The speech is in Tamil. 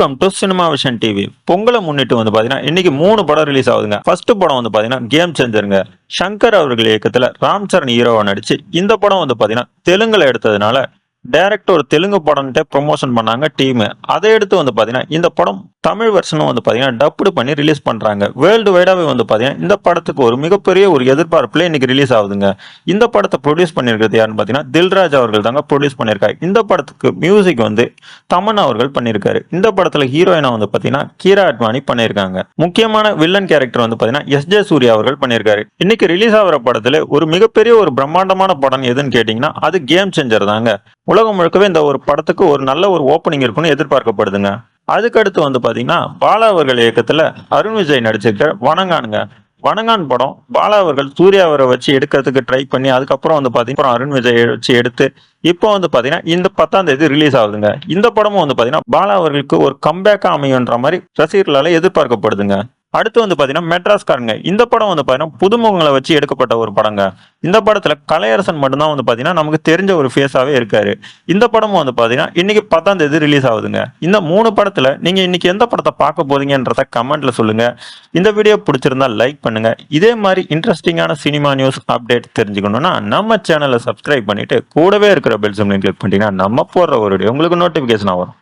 Welcome to cinema vision TV பொங்கலை முன்னிட்டு வந்து பாத்தீங்கன்னா இன்னைக்கு மூணு படம் ரிலீஸ் ஆகுதுங்க. ஃபர்ஸ்ட் படம் வந்து பாத்தீங்கன்னா கேம் சேஞ்சருங்க சங்கர் அவர்கள் இயக்கத்தில் ராம் சரண் ஹீரோவை நடிச்சு இந்த படம் வந்து பாத்தீங்கன்னா தெலுங்குல எடுத்ததுனால டைரக்ட் ஒரு தெலுங்கு படம்ட்டே ப்ரொமோஷன் பண்ணாங்க டீம் அதை எடுத்து வந்து பாத்தீங்கன்னா இந்த படம் தமிழ் வெர்ஷனும் வந்து பார்த்தீங்கன்னா டப்புடு பண்ணி ரிலீஸ் பண்ணுறாங்க வேர்ல்டு வைடாகவே வந்து பார்த்தீங்கன்னா இந்த படத்துக்கு ஒரு மிகப்பெரிய ஒரு எதிர்பார்ப்பில் இன்னைக்கு ரிலீஸ் ஆகுதுங்க. இந்த படத்தை ப்ரொடியூஸ் பண்ணியிருக்கிறது யாருன்னு பார்த்தீங்கன்னா தில்ராஜ் அவர்கள் தாங்க ப்ரொடியூஸ் பண்ணியிருக்காரு. இந்த படத்துக்கு மியூசிக் வந்து தமன் அவர்கள் பண்ணியிருக்காரு. இந்த படத்தில் ஹீரோயினா வந்து பார்த்தீங்கன்னா கீரா அட்வானி பண்ணியிருக்காங்க. முக்கியமான வில்லன் கேரக்டர் வந்து பார்த்தீங்கன்னா எஸ் ஜே சூர்யா அவர்கள் பண்ணியிருக்காரு. இன்னைக்கு ரிலீஸ் ஆகிற படத்தில் ஒரு மிகப்பெரிய ஒரு பிரம்மாண்டமான படம் எதுன்னு கேட்டிங்கன்னா அது கேம் சேஞ்சர் தாங்க. உலகம் முழுக்கவே இந்த ஒரு படத்துக்கு ஒரு நல்ல ஒரு ஓப்பனிங் இருக்குன்னு எதிர்பார்க்கப்படுதுங்க. அதுக்கடுத்து வந்து பார்த்தீங்கன்னா பாலா அவர்கள் இயக்கத்தில் அருண் விஜய் நடிச்சிருக்க வணங்கானுங்க. வணங்கான் படம் பாலா அவர்கள் சூர்யா அவரை வச்சு எடுக்கிறதுக்கு ட்ரை பண்ணி அதுக்கப்புறம் வந்து பார்த்தீங்கன்னா அருண் விஜய் வச்சு எடுத்து இப்போ வந்து பார்த்தீங்கன்னா இந்த பத்தாம் தேதி ரிலீஸ் ஆகுதுங்க. இந்த படமும் வந்து பார்த்தீங்கன்னா பாலா அவர்களுக்கு ஒரு கம்பேக்காக அமையுன்ற மாதிரி ரசிகர்களால் எதிர்பார்க்கப்படுதுங்க. அடுத்து வந்து பார்த்தீங்கன்னா மெட்ராஸ்காரங்க. இந்த படம் வந்து பார்த்தீங்கன்னா புதுமுகங்களை வச்சு எடுக்கப்பட்ட ஒரு படங்க. இந்த படத்துல கலையரசன் மட்டும்தான் வந்து பார்த்தீங்கன்னா நமக்கு தெரிஞ்ச ஒரு ஃபேஸாகவே இருக்காரு. இந்த படமும் வந்து பார்த்தீங்கன்னா இன்னைக்கு பத்தாம் தேதி ரிலீஸ் ஆகுதுங்க. இந்த மூணு படத்துல நீங்க இன்னைக்கு எந்த படத்தை பார்க்க போறீங்கன்றத கமெண்ட்ல சொல்லுங்க. இந்த வீடியோ பிடிச்சிருந்தா லைக் பண்ணுங்க. இதே மாதிரி இன்ட்ரெஸ்டிங்கான சினிமா நியூஸ் அப்டேட் தெரிஞ்சுக்கணும்னா நம்ம சேனலை சப்ஸ்கிரைப் பண்ணிட்டு கூடவே இருக்கிற பெல் சிம்லையும் கிளிக் பண்ணிட்டீங்கன்னா நம்ம போடுற ஒரு video உங்களுக்கு நோட்டிபிகேஷன் வரும்.